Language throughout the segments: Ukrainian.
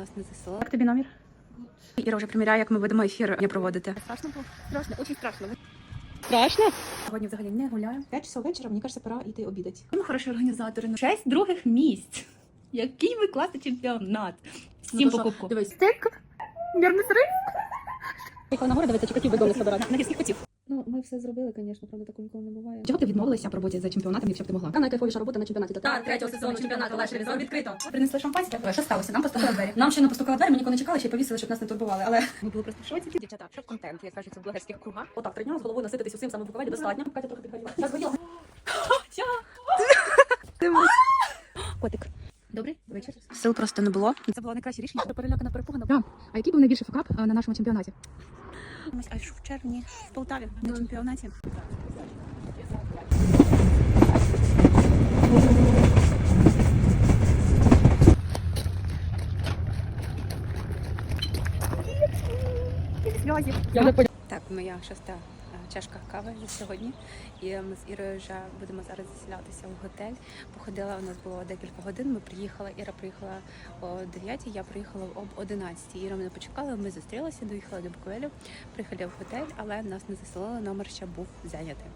нас не заселили. Як тобі номер? Іра вже приміряє, як ми будемо ефір не проводити. Страшно було? Страшно, дуже страшно. Страшно? Сьогодні взагалі не гуляємо. 5 часов вечора, мені кажеться, пора йти обідати. Ми хороші організатори. Шесть других місць. Який ви класний чемпіонат. Всім Ну, покупку. дивись. Стейк. Нервний срив. Приїхала на гори, дивитися, чи котів додому собирати. На гірських котів. Ну, ми все зробили, звісно, правда, такого ніколи не буває. Чого ти відмовилася в роботі за чемпіонатом, якщо б ти могла? Та найкайфовіша робота на чемпіонаті. Так, третього сезону чемпіонату «Леш Ревізор» відкрито. Принесли шампанське. Що сталося? Нам постукали двері. Нам ще не постукали двері, ми нікого не чекали, ще й повісили, щоб нас не турбували. Але Ми були просто шоці. дівчата, що в контент, як кажуть, в блогерських кругах. Отак, три дня з головою насититись усім саме Буковелі достатньо. Катя трохи підгоріла. Зараз горіла. Котик. Добрий вечір. Сил просто не було. Це було найкраще рішення. що Перелякана перепугана. А який був найбільший факап на нашому чемпіонаті? А в червні в Полтаві на чемпіонаті. Так, моя шоста е, чашка кави на сьогодні. І ми з Ірою вже будемо зараз заселятися в готель. Походила у нас було декілька годин. Ми приїхали. Іра приїхала о 9, я приїхала об 11. Іра мене почекала. Ми зустрілися, доїхали до Буковелю, приїхали в готель, але нас не заселили. Номер ще був зайнятий.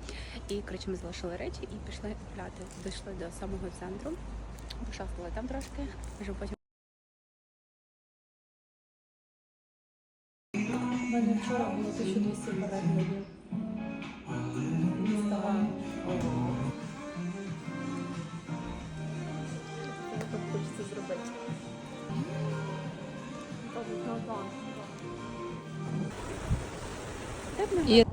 І коротше, ми залишили речі і пішли гуляти. Дійшли до самого центру. Пошастали там трошки. Вже потім. Мене вчора було 1200 переглядів. І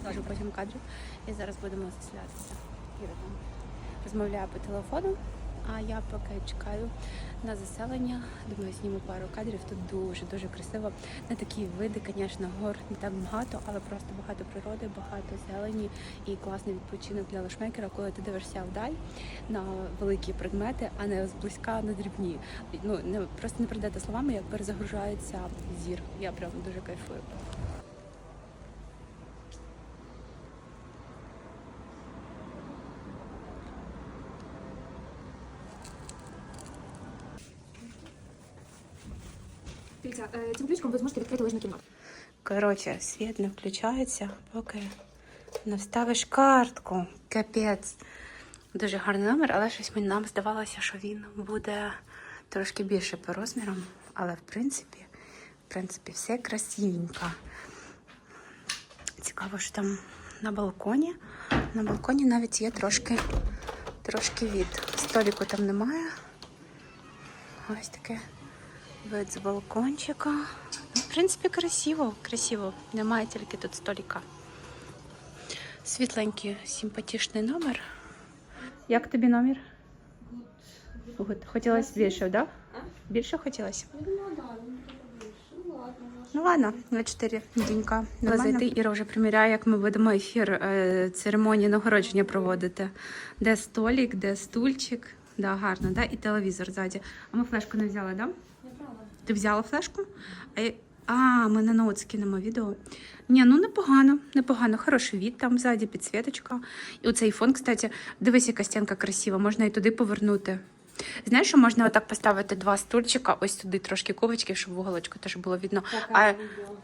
Скажу потім кадрів. І зараз будемо заселятися. Іра там по телефону, а я поки чекаю на заселення. Думаю, зніму пару кадрів. Тут дуже дуже красиво. Не такі види, звісно, гор не так багато, але просто багато природи, багато зелені і класний відпочинок для лошмейкера, коли ти дивишся вдаль на великі предмети, а не зблизька на дрібні. Ну не просто не передати словами, як перезагружається зір. Я прям дуже кайфую. Е, цим ключком ви зможете відкрити лижну кімнату. Коротше, світ не включається, поки не вставиш картку. Капець. Дуже гарний номер, але щось мені нам здавалося, що він буде трошки більше по розмірам. Але в принципі, в принципі, все красивенько. Цікаво, що там на балконі. На балконі навіть є трошки, трошки від. Століку там немає. Ось таке вид з балкончика. Ну, в принципі, красиво, красиво. Немає тільки тут століка. Світленький, симпатичний номер. Як тобі номер? Гуд. Хотілося більше, так? Да? Більше хотілося? Ну ладно, на 4 денька. Зайти Іра вже приміряє, як ми будемо ефір е, церемонії нагородження проводити. Де столик, де стульчик. Да, гарно, да? І телевізор ззаді. А ми флешку не взяли, да? Ти взяла флешку? А, я- а ми на ноут скинемо відео. Ні, ну непогано, непогано. Хороший від там ззаді, підсвіточка. І оцей фон, кстати, дивись, яка стінка красива, можна і туди повернути. Знаєш, що можна отак поставити два стульчика, ось туди трошки ковочки, щоб вуголочку теж було видно. А,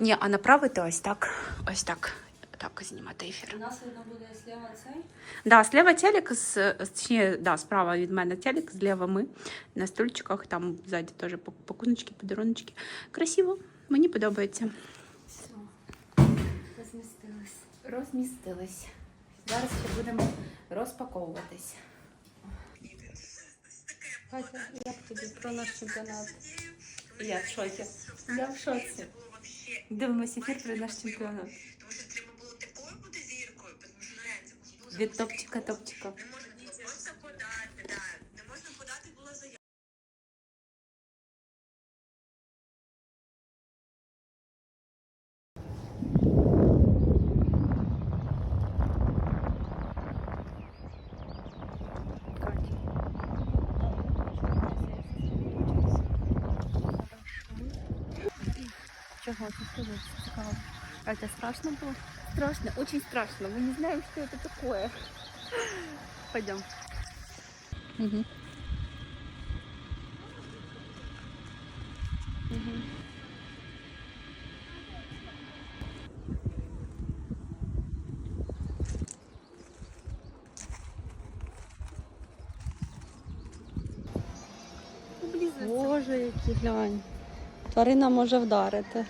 ні, а направити ось так, ось так. Так, знімати ефір. У нас видно буде слева цей. Да, слева телек, з, точніше, да, справа від мене телек, зліва ми на стульчиках, там ззаді теж пакуночки, подаруночки. Красиво, мені подобається. Все. Розмістились. Розмістились. Зараз ще будемо розпаковуватись. Катя, як тобі про наш чемпіонат? Я в шоці. Я в шоці. Дивимося ефір про наш чемпіонат. Від топчика топчика. не можна ні просто подати, да. не можна подати було заяву. Чего? Ты скажи, цікаво. А это страшно было? Страшно, очень страшно. Мы не знаем, что это такое. Пойдем. Угу. Боже, який глянь. Тварина може вдарити.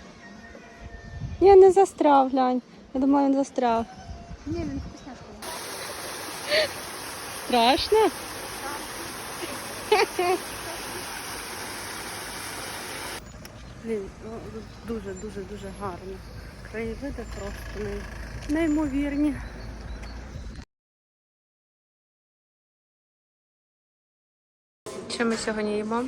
Ні, не застряв, глянь. Я думаю, він застряв. Не, він вкусняшка. Страшно? Блін, ну, дуже, дуже, дуже гарно. Краєвиди просто неймовірні. Що ми сьогодні їмо?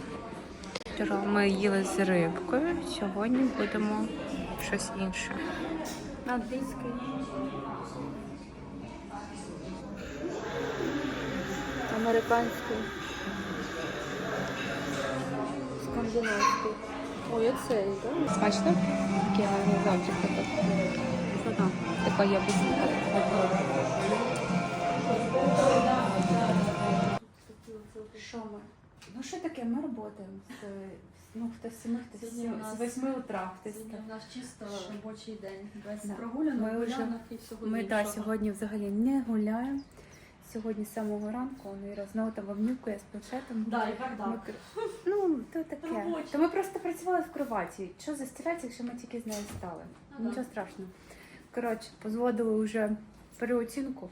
Вчора ми їли з рибкою, сьогодні будемо щось інше. Англійський. Американський. Скандинавський. Ой, оцей, так? Смачно? Такий гарний завтрак. Ну така я Що ми? Ну що таке? Ми працюємо з, ну, хтось з 7, хтось Сьогодні у нас- з 8 утра, хтось Сьогодні у нас чисто робочий день. Без Да. прогулянок, Ми вже- гулянок і всього Ми іншого. сьогодні взагалі не гуляємо. Сьогодні з самого ранку Іра знову там вовнюкає з планшетом. Да, і так Ми, далі. кр- ну, то таке. Робоче. То ми просто працювали в кроваті. Що застілятися, якщо ми тільки з нею стали? Ну, да. Нічого страшного. Коротше, позводили вже переоцінку.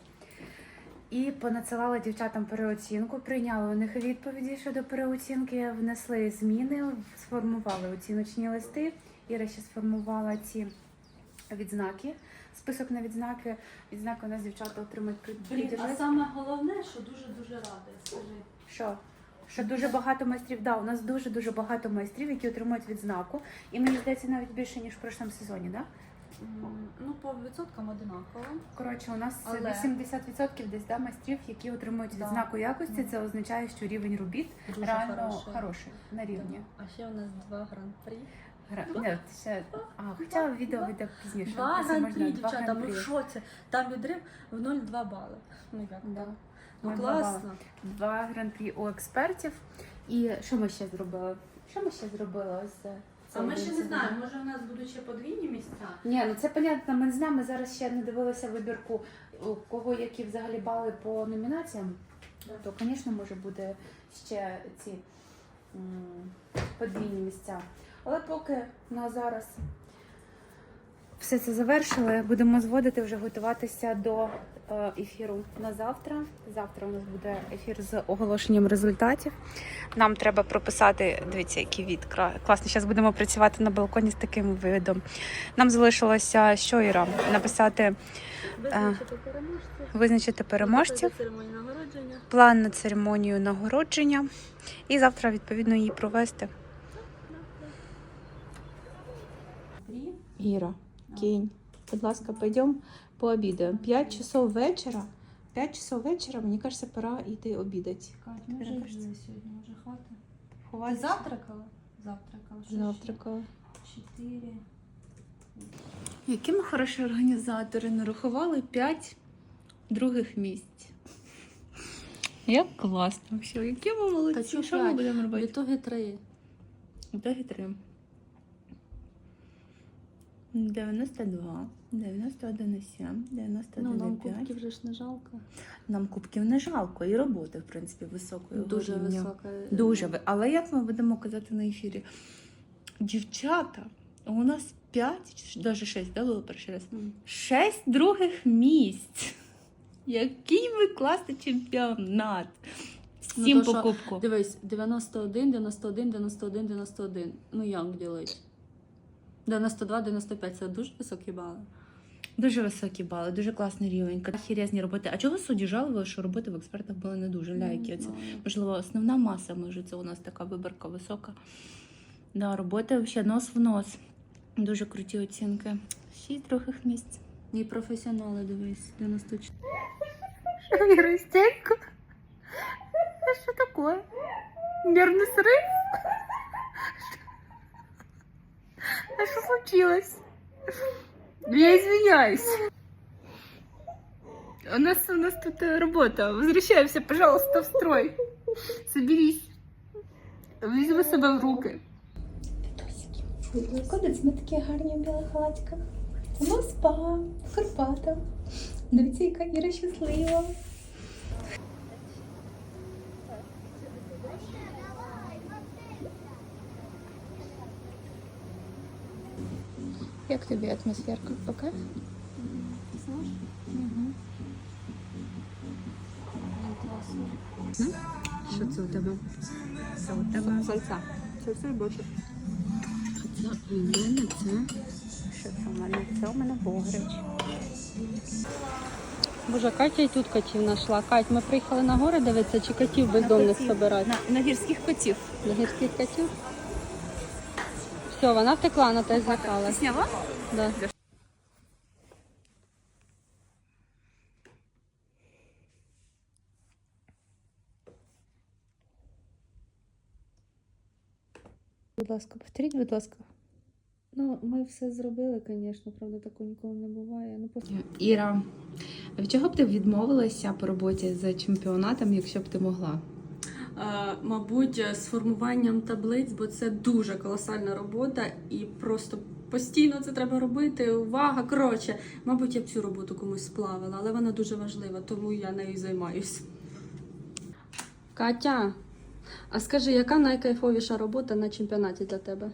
І понадсилали дівчатам переоцінку, прийняли у них відповіді щодо переоцінки, внесли зміни, сформували оціночні листи. Іра ще сформувала ці відзнаки. Список на відзнаки. Відзнаки у нас дівчата отримують Блін, а саме головне, що дуже-дуже рада, скажи. Що? Що дуже багато майстрів, да, у нас дуже дуже багато майстрів, які отримують відзнаку. І мені здається, навіть більше ніж в прошлому сезоні, да? Ну, по відсоткам одинаково. Коротше, у нас Але- 80% десь да, майстрів, які отримують Да. відзнаку якості. Це означає, що рівень робіт Дуже реально хороший. хороший, на рівні. А ще у нас два гран-прі. Гра... Ні, ще... А, хоча відео вийде пізніше. Два гран-прі, дівчата, гран-прі. в шоці. Там відрив в 0,2 бали. Ну як? Да. Ну класно. Два гран-прі у експертів. І що ми ще зробили? Що ми ще зробили з А ми ще не знаємо, може у нас будуть ще подвійні місця. Ні, ну це понятно. Ми не знаємо. Ми зараз ще не дивилися вибірку, у кого які взагалі бали по номінаціям. То, звісно, може буде ще ці м, подвійні місця. Але поки на зараз все це завершили, будемо зводити вже готуватися до е, ефіру на завтра. Завтра у нас буде ефір з оголошенням результатів. Нам треба прописати, дивіться, який від класно. Зараз будемо працювати на балконі з таким видом. Нам залишилося що Іра? Написати, Визначити переможців. визначити переможців, план на церемонію нагородження і завтра відповідно її провести. Іра, кінь, будь ласка, пойдемо пообідаємо. 5 часов вечора. 5 часов вечора, мені кажеться, пора йти обідати. Кать, ми вже Переможці. сьогодні, може хватить? Ти Ховатися. завтракала? Завтракала. Що ще? Завтракала. Чотири. Які ми хороші організатори нарахували 5 других місць. Як класно все, які ми Та молодці. чого Що ми п'ять? будемо В робити? ітогі три. Ітоги 3. 92, 91,7, Ну, нам 91,5. кубки вже ж не жалко. Нам кубків не жалко, і роботи, в принципі, високої. Дуже рівня. висока. Дуже. ви- Але як ми будемо казати на ефірі? Дівчата, у нас 5, навіть 6, да, було перший раз? М. 6 других місць. Який ви класний чемпіонат! Ну, Всім то що, покупку. Дивись, 91, 91, 91, 91. Ну як ділить? 92, 95 це дуже високі бали. Дуже високі бали, дуже класний рівень. Хірезні роботи. А чого судді жалували, що роботи в експертах були не дуже? Ля, які оце? Можливо, основна маса, може, це у нас така виборка висока. Да, роботи взагалі нос в нос. Дуже круті оцінки. Шість других місць. І професіонали, дивись, 94. Ростенько. Что такое? Нервный срыв? А что случилось? Я извиняюсь. У нас, у нас тут э, работа. Возвращаемся, пожалуйста, в строй. Соберись. Візьми себе в руки. Кодець, ми такі гарні в білих халатиках. Ну, спа. Дивіться, яка Іра щаслива. Як тобі атмосферка? Пока? Що це у тебе? Це у тебе? Сальця. Сальця і бочок. Це у мене це. Що це у мене? Це у мене богрич. Боже, Катя і тут котів знайшла. Кать, ми приїхали на гори дивитися, чи котів бездомних збирати? На, на гірських котів. На гірських котів? Все, вона втекла, на те злякалась. Сняла? Да. Будь ласка, повторіть, будь ласка. Ну, ми все зробили, звісно, правда, такого ніколи не буває. Ну, просто Іра, від чого б ти відмовилася по роботі за чемпіонатом, якщо б ти могла? Е, Мабуть, з формуванням таблиць, бо це дуже колосальна робота і просто постійно це треба робити. Увага! Коротше, мабуть, я б цю роботу комусь сплавила, але вона дуже важлива, тому я нею займаюся. Катя, а скажи, яка найкайфовіша робота на чемпіонаті для тебе?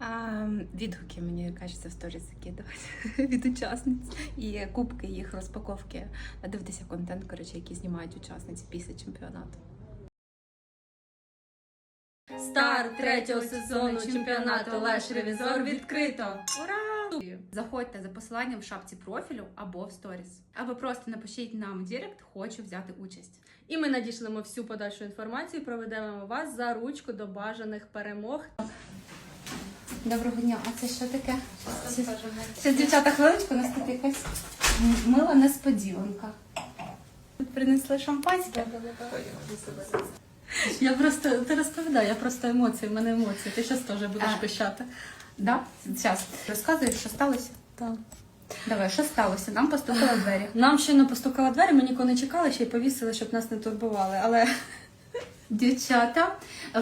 А, відгуки мені кажеться в сторіс закидувати від учасниць і кубки їх розпаковки. Дивитися контент, коротше, який знімають учасниці після чемпіонату. Старт третього сезону чемпіонату Леш Ревізор відкрито. Ура! Заходьте за посиланням в шапці профілю або в сторіс. Або просто напишіть нам в Директ, хочу взяти участь. І ми надішлемо всю подальшу інформацію, проведемо вас за ручку до бажаних перемог. Доброго дня, а це що таке? Ще дівчата, хвилиночку, у нас тут якась мила несподіванка. Тут принесли шампанське. Я просто ти розповідай, я просто емоції, в мене емоції. Ти зараз теж будеш А. пищати. Да? Зараз розказуєш, що сталося? Так. Давай, що сталося? Нам постукали в двері. Нам щойно постукали двері, ми нікого не чекали, ще й повісили, щоб нас не турбували. Але Дівчата,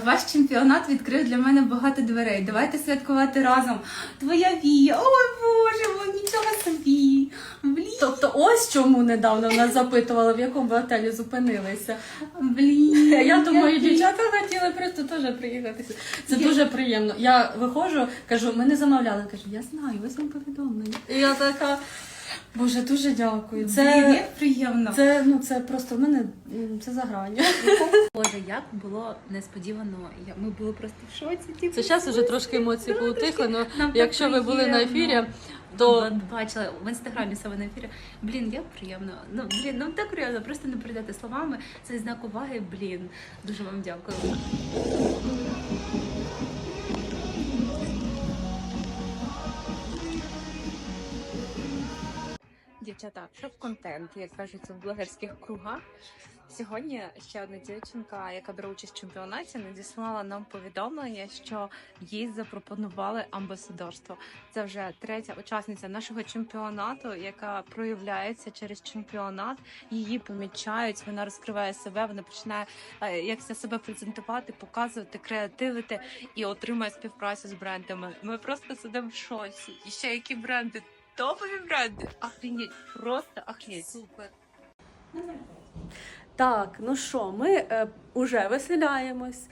ваш чемпіонат відкрив для мене багато дверей. Давайте святкувати разом. Твоя вія. Ой Боже, нічого собі. Блін, тобто, ось чому недавно нас запитували, в якому ви готелі зупинилися. блін. Я думаю, дівчата хотіли просто теж приїхати. Це дуже приємно. Я виходжу, кажу, ми не замовляли. Кажу, я знаю, ось вам повідомлення. І я така, боже, дуже дякую. Блін, Це, як приємно. це, ну, це просто в мене м, це за гранню. Боже, як було несподівано. Я- Ми були просто в шоці. типу, Це зараз вже трошки емоції поутихли, але Нам так якщо ви були на приємно. ефірі, то бачила в інстаграмі себе на ефірі. Блін, як приємно. Ну блін, нам так приємно, просто не передати словами. Це знак уваги. Блін, дуже вам дякую. Дівчата, щоб контент, як кажуть в блогерських кругах. Сьогодні ще одна дівчинка, яка бере участь в чемпіонаті, надіслала нам повідомлення, що їй запропонували амбасадорство. Це вже третя учасниця нашого чемпіонату, яка проявляється через чемпіонат. Її помічають, вона розкриває себе, вона починає е, як це себе презентувати, показувати, креативити і отримує співпрацю з брендами. Ми просто сидимо в шоці. І ще які бренди? Топові бренди. Охренеть, просто охренеть. Супер. так, ну що, ми е, уже веселяємось.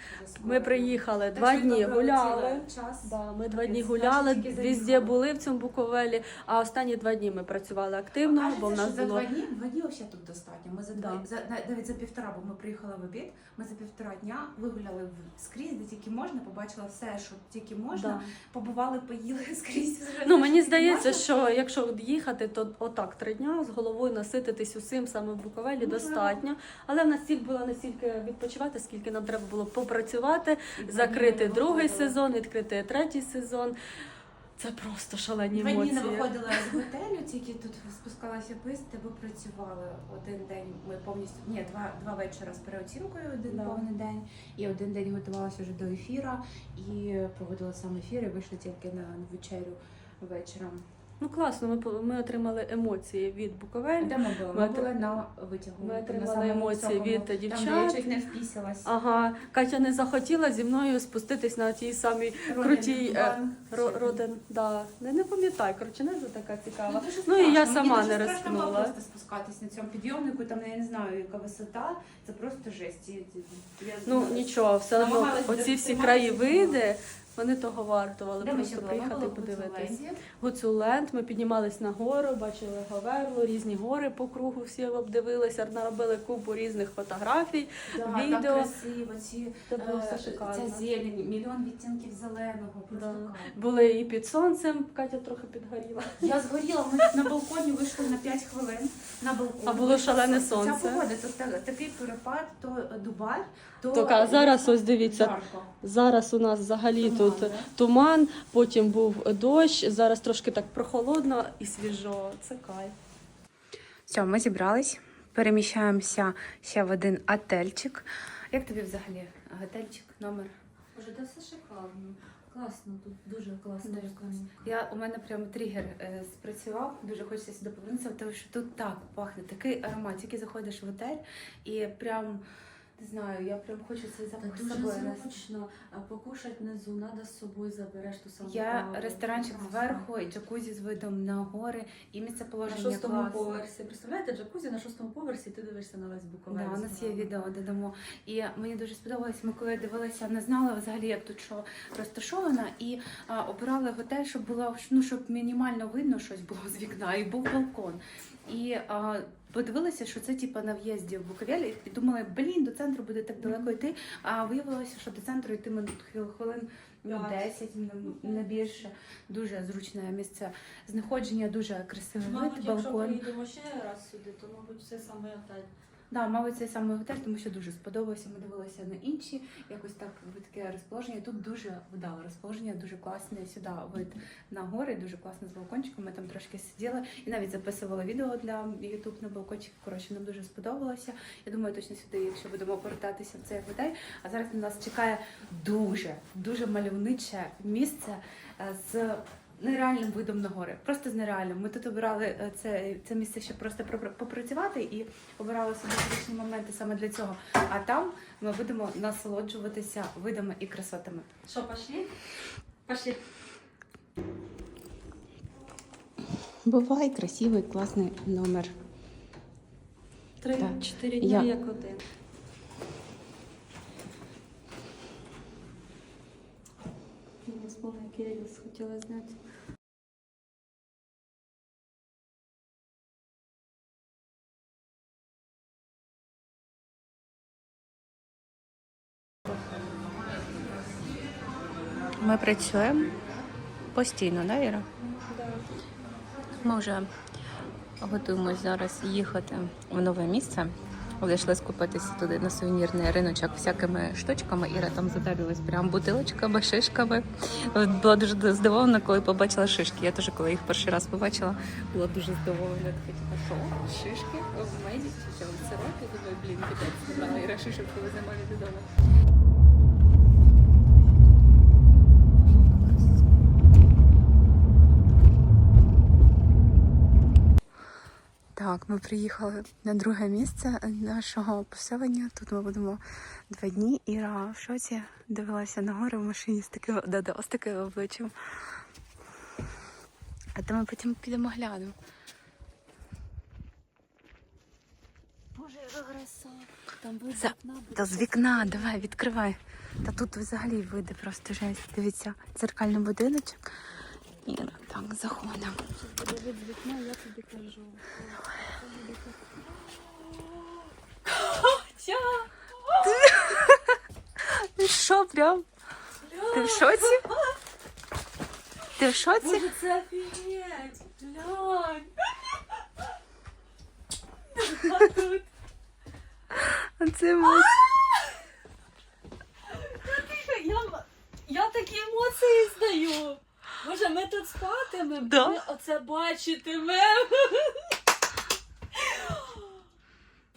Ми приїхали два дні гуляли. Да, ми два дні гуляли, везде були в цьому Буковелі, а останні два дні ми працювали активно, бо в нас за два дні, два дні ще тут достатньо. Ми за два за навіть за півтора, бо ми приїхали в обід. Ми за півтора дня вигуляли скрізь, де тільки можна, побачила все, що тільки можна. Побували, поїли скрізь. Ну мені здається, що якщо їхати, то отак три дня з головою насититись усім саме в Буковелі достатньо. Але в нас ціль була не стільки відпочивати, скільки нам треба було попрацювати, закрити другий сезон, відкрити третій сезон. Це просто шалені емоції. не виходила з готелю, тільки тут спускалася писти, бо працювали один день. Ми повністю ні, два, два вечора з переоцінкою, один Да. повний день, і один день готувалася вже до ефіра і проводила сам ефір, і вийшли тільки на вечерю вечором. Ну класно, ми, ми отримали емоції від Буковель. Де ми були? Ми Ми були на витягу. ми отримали емоції високому, від Там, де я дівчат. чуть не впісилась. Ага, Катя не захотіла зі мною спуститись на тій самій крутій е, ро- родин. Да. Не, не пам'ятаю, коротше, назва така цікава. дуже Ну, і я сама Мені не було рискнула. просто спускатись на цьому підйомнику, там я не знаю, яка висота, це просто жесть. Я, Ну нічого, все одно оці всі триматися. краєвиди, вони того вартували. Де Просто приїхати були подивитись. Гуцуленд, ми піднімались на гору, бачили Говерлу, різні гори по кругу всі обдивилися, наробили купу різних фотографій. Да, відео. Так красиво, ці, Це було е, все шикарно. Ця зелень, мільйон відтінків зеленого. Да. Були і під сонцем, Катя трохи підгоріла. Я згоріла, ми на балконі вийшли на 5 хвилин. На балкон. А було шалене Ця сонце. погода, то та- такий перепад, то Дубай, то Так, а зараз ось дивіться, жарко. Зараз у нас взагалі тут туман, потім був дощ, зараз трошки так прохолодно і свіжо. Це кайф. Все, ми зібрались, переміщаємося ще в один отельчик. Як тобі взагалі готельчик, номер? Боже, та все шикарно. Класно, тут дуже класно. Дуже класно. Я у мене прям тригер е, спрацював. Дуже хочеться сюди повернутися, тому що тут так пахне, такий аромат. Тільки заходиш в готель і прям не знаю, я прям хочу цей Та запах з дуже собою нести. зручно. А покушать внизу, треба з собою забереш ту саму Я каву. ресторанчик Класно. зверху, і джакузі з видом на гори, і На місцеположення шостому класне. поверсі. Представляєте, джакузі на шостому поверсі, ти дивишся на весь Буковель. Да, у нас є відео додамо. І мені дуже сподобалось. Ми коли дивилися, не знали взагалі, як тут що розташовано, і а, обирали готель, щоб було ну, щоб мінімально видно щось було з вікна, і був балкон. І а, подивилися, що це типа на в'їзді в Буковель, і думали, блін, до центру буде так далеко йти. А виявилося, що до центру йти минут хвилин. Ну, П'ять. 10, не- не більше. Дуже зручне місце знаходження, дуже красивий Мабуть, вид, якщо балкон. поїдемо ще раз сюди, то, мабуть, все саме отель. Да, мабуть, цей самий готель, тому що дуже сподобався. Ми дивилися на інші, якось так таке розположення. Тут дуже вдале розположення, дуже класне. Сюди вид на гори, дуже класно з балкончиком. Ми там трошки сиділи і навіть записували відео для YouTube на балкончик. Коротше, нам дуже сподобалося. Я думаю, точно сюди, якщо будемо повертатися в цей готель. А зараз на нас чекає дуже, дуже мальовниче місце е, з. Нереальним видом на гори, просто з нереальним. Ми тут обирали е, це, це місце, щоб просто попрацювати і обирали собі зручні моменти саме для цього. А там ми будемо насолоджуватися видами і красотами. Що, пошли? Пошли. Буває красивий, класний номер. Три-чотири дні як один. Який я рілс хотіла зняти. Ми працюємо постійно, да, Іра? Ми вже готуємось зараз їхати в нове місце. Зайшли скупитися туди на сувенірний риночок всякими штучками. Іра там задавилась прям бутилочками, шишками. Була дуже здивована, коли побачила шишки. Я теж, коли їх перший раз побачила, була дуже здивована. Така, що? Шишки? В меді чи? В сиропі? Думаю, блін, капець, і Іра шишок, коли немає додому. Так, ми приїхали на друге місце нашого поселення. Тут ми будемо два дні. Іра в шоці дивилася на гори в машині з таким, да, з таким обличчям. А то ми потім підемо глянемо. Боже, краса. Там вид За- Та з вікна, давай, відкривай. Та тут взагалі вийде просто жесть. Дивіться, дзеркальний будиночок. Іра, так, заходимо. Ти що, прям? Ти в шоці? Ти в шоці? Це офігеть! Глянь! Оце ми. Я, я такі емоції здаю! Ми тут спатимемо, Да. ми оце бачитимемо.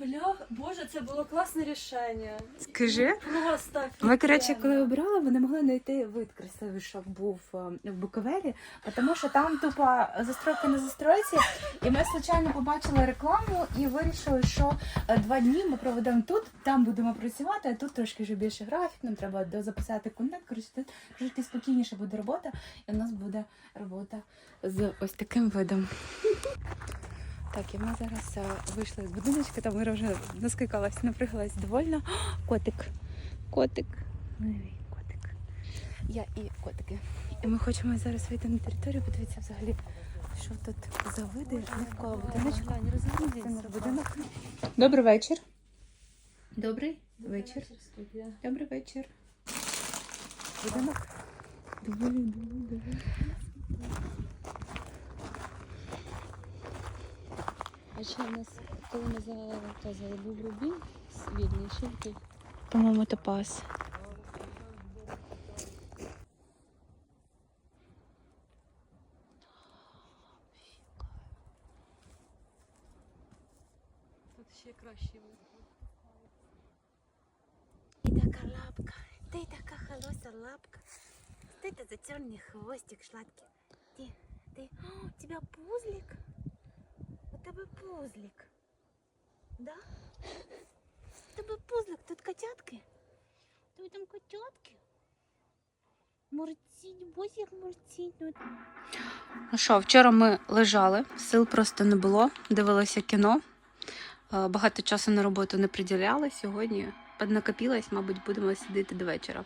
Блях, боже, це було класне рішення. Скажи. Просто Ми, коротше, коли обирали, ми не могли знайти вид красивий, що був е, в Буковелі, тому що там тупо застройка на застройці. І ми случайно побачили рекламу і вирішили, що е, два дні ми проведемо тут, там будемо працювати, а тут трошки вже більше графік, нам треба дозаписати контент. Коротше, тут трошки спокійніше буде робота, і в нас буде робота з ось таким видом. Так, і ми зараз е, вийшли з будиночка, там Іра вже наскикалась, напряглась довольно. Котик. Котик. Котик. Я і котики. І ми хочемо зараз вийти на територію, подивитися взагалі, що тут за види навколо будиночка. Будинок. Добрий вечір. Добрий вечір. Добрий вечір. Будинок. Диви, диви, диви. А ще у нас, коли ми заказали, був рубін вільний, шильки. По-моєму, топаз. Тут ще краще вид. Ты такая лапка, ты такая холосая лапка. Ты это за черный хвостик шладкий. Ты, ты, О, у тебя пузлик. У тебя пузлик. Да? У тебя пузлик, тут котятки. Тут там котятки. Муртить, босик муртить. Ну, Ну що, вчора ми лежали, сил просто не було, дивилися кіно. Е, Багато часу на роботу не приділяли. Сьогодні піднакопілась, мабуть, будемо сидіти до вечора.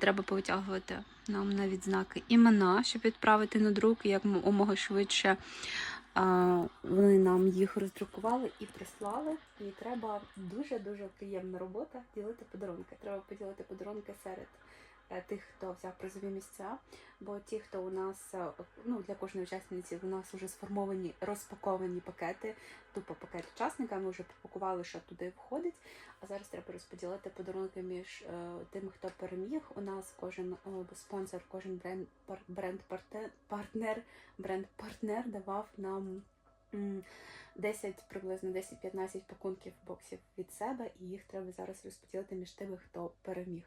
Треба повитягувати нам на відзнаки імена, щоб відправити на друк, як умога швидше. Вони нам їх роздрукували і прислали. І треба дуже-дуже приємна робота ділити подарунки. Треба поділити подарунки серед тих, хто взяв призові місця. Бо ті, хто у нас е, ну для кожної учасниці, у нас вже сформовані розпаковані пакети, тупо пакет учасника. Ми вже попакували, що туди входить. А зараз треба розподілити подарунки між е, тим, хто переміг. У нас кожен е, спонсор, кожен бренд пар, бренд партнер, бренд партнер давав нам. 10, приблизно 10-15 пакунків боксів від себе, і їх треба зараз розподілити між тими, хто переміг.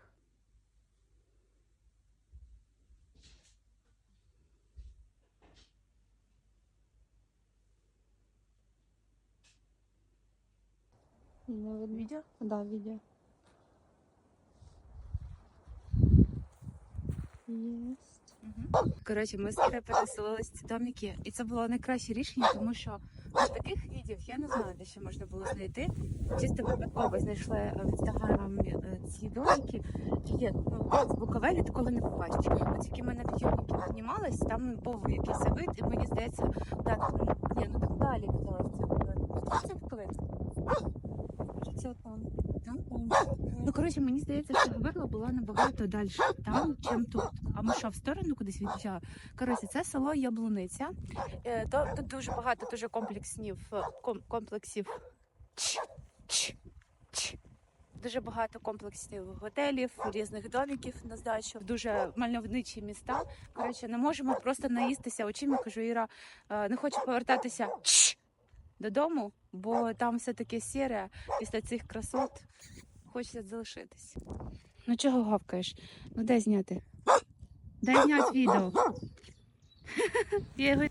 Не видно. Відео? Да, відео. Єсть. Коротше, ми зараз переселилися в ці домики, і це було найкраще рішення, тому що ну, таких відео я не знаю, де ще можна було знайти. Чисто випадково знайшли в інстаграм е, ці домики. Є, ну, в Буковелі такого не побачиш. От тільки ми на підйомниках знімались, там був якийсь вид, і мені здається, так, ну, ні, ну там далі казалось, це. Що це? Це там. Там, там. Ну, коротше, мені здається, що Гаверло було набагато далі там, чим тут. А ми що, в сторону кудись від'їжджали? Коротше, це село Яблуниця. Е, то, тут дуже багато дуже комплексів, е, ком, комплексів. Ч, ч, ч. Дуже багато комплексів готелів, різних домиків на здачу, дуже мальовничі міста. Коротше, не можемо просто наїстися очима. Кажу, Іра, е, не хочу повертатися ч, додому, бо там все таке сіре після цих красот. Хочеться залишитись. Ну чого гавкаєш? Ну дай зняти. Дай зняти відео. Я його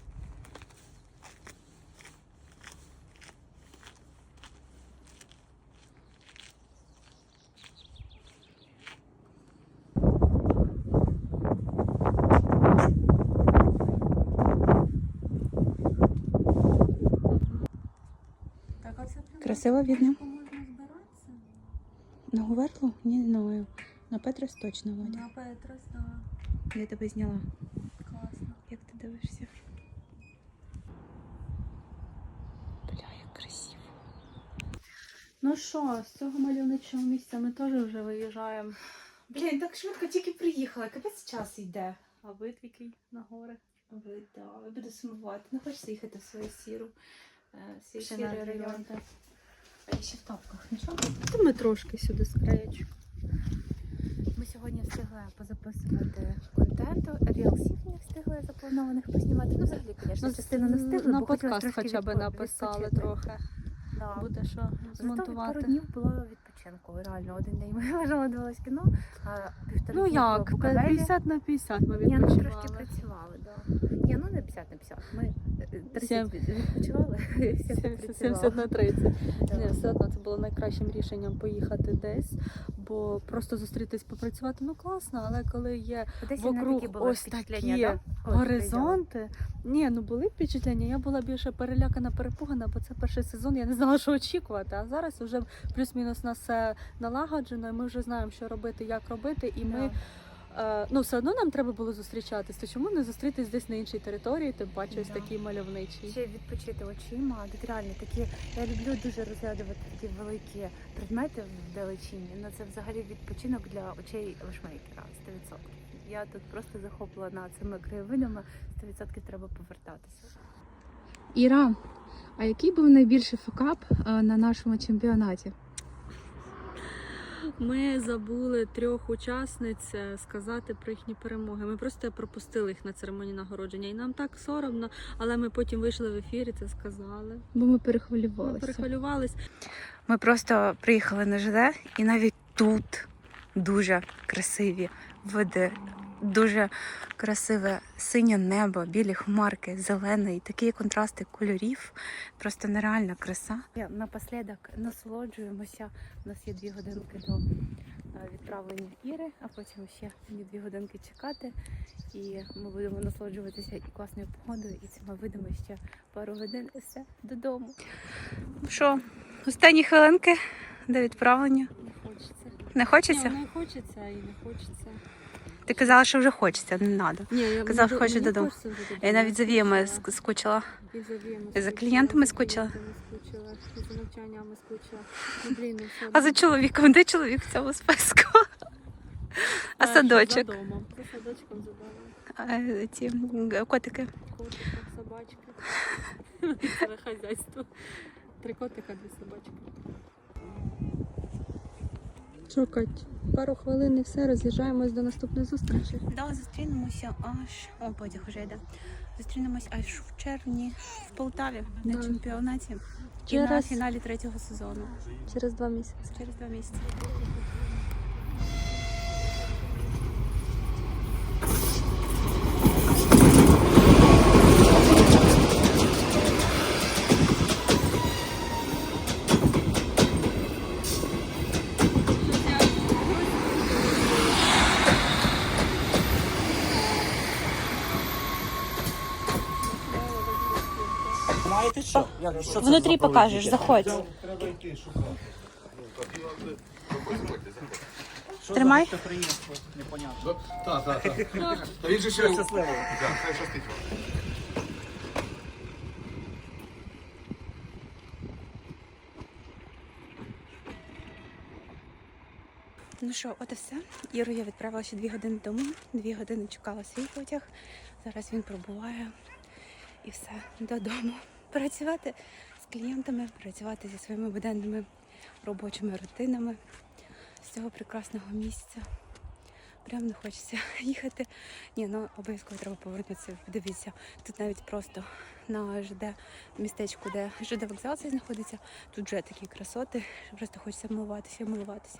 Так, а Красиво видно. На Гуверлу? Не знаю. На Петрос точно Вадя. На Петрос, да. Я тебе зняла. Класно. Як ти дивишся? Бля, як красиво. Ну що, з цього мальовничого місця ми теж вже виїжджаємо. Блін, так швидко тільки приїхала. Капець час йде. А вид який на гори. Ви, да, я буду сумувати. Не хочеться їхати в свою сіру. е, Свій сірий район. А я ще в тапках. Нічого? Та ми трошки сюди з краєчку. Ми сьогодні встигли позаписувати контенту, рілсів не встигли запланованих поснімати. Ну, взагалі, звісно, частину не встигли, на бо хотіли подкаст трошки хоча б відпо- написали відпочити. трохи. Да. Буде що Зато пару змонтувати. днів було відпочинку. Реально, один день ми лежали, дивились кіно, а півтора Ну як, в 50 на 50 ми Ні, ну відпочивали. трошки працювали, да. Ні, ну не 50 на 50. Ми е, 30 відпочивали, 70 70 працювали. на 30. Да. Ні, все одно це було найкращим рішенням поїхати десь, бо просто зустрітись, попрацювати, ну класно, але коли є Десь вокруг такі ось такі да? Горизонти. Ні, ну були впечатлення. Я була більше перелякана, перепугана, бо це перший сезон. Я не знала, що очікувати. А зараз вже плюс-мінус нас все налагоджено, і ми вже знаємо, що робити, як робити, і ми. Е, ну, все одно нам треба було зустрічатись, то чому не зустрітись десь на іншій території, тим паче ось Да. такій мальовничій. Ще відпочити очима. Тут реально такі. Я люблю дуже розглядувати такі великі предмети в далечині. Ну це взагалі відпочинок для очей вишмейкера 100%. Я тут просто захоплена цими краєвидами. 100% треба повертатися. Іра, а який був найбільший факап е, на нашому чемпіонаті? Ми забули трьох учасниць е, сказати про їхні перемоги. Ми просто пропустили їх на церемонії нагородження. І нам так соромно, але ми потім вийшли в ефір і це сказали. Бо ми Ми перехвилювалися. перехвилювались. Ми просто приїхали на ЖД, і навіть тут дуже красиві види, дуже красиве синє небо, білі хмарки, зелене і такі контрасти кольорів. Просто нереальна краса. Напослідок насолоджуємося. У нас є дві годинки до е, відправлення Іри, а потім ще мені дві годинки чекати. І ми будемо насолоджуватися і класною погодою, і цими видами ще пару годин і все додому. Ну Що, останні хвилинки до відправлення? Не хочеться. Не хочеться? Ні, не хочеться і не хочеться. Ти казала, що вже хочеться, не треба. Ні, я Казав, хоче мені додому. Я навіть за віями скучила. І за віями І за клієнтами скучила? скучила, і за навчаннями скучила. Ну, блін, ну все А за чоловіком, де чоловік в цьому списку? А Так, садочок? За домом. За садочком за домом. А, ці м, котики. Котика, собачка. Це хазяйство. Три котика, дві собачки. Що, пару хвилин і все, роз'їжджаємось до наступної зустрічі. Да, зустрінемося аж о, потяг уже йде. Зустрінемось аж в червні в Полтаві на Да. чемпіонаті. І на фіналі третього сезону. Через два місяці. Через два місяці. Маєте що? Як, що це Внутрі за покажеш, заходь. Що Тримай. за гостеприємство? Непонятно. Так, так, так. Та він же ще Щасливо. Так, хай щастить вам. Ну що, от і все. Іру я відправила ще дві години тому. Дві години чекала свій потяг. Зараз він пробуває. І все, додому. Працювати з клієнтами, працювати зі своїми буденними робочими рутинами з цього прекрасного місця. Прям не хочеться їхати. Ні, ну обов'язково треба повернутися. Дивіться, тут навіть просто на ЖД містечку, де ЖД вокзал цей знаходиться. Тут вже такі красоти, що просто хочеться милуватися, милуватися.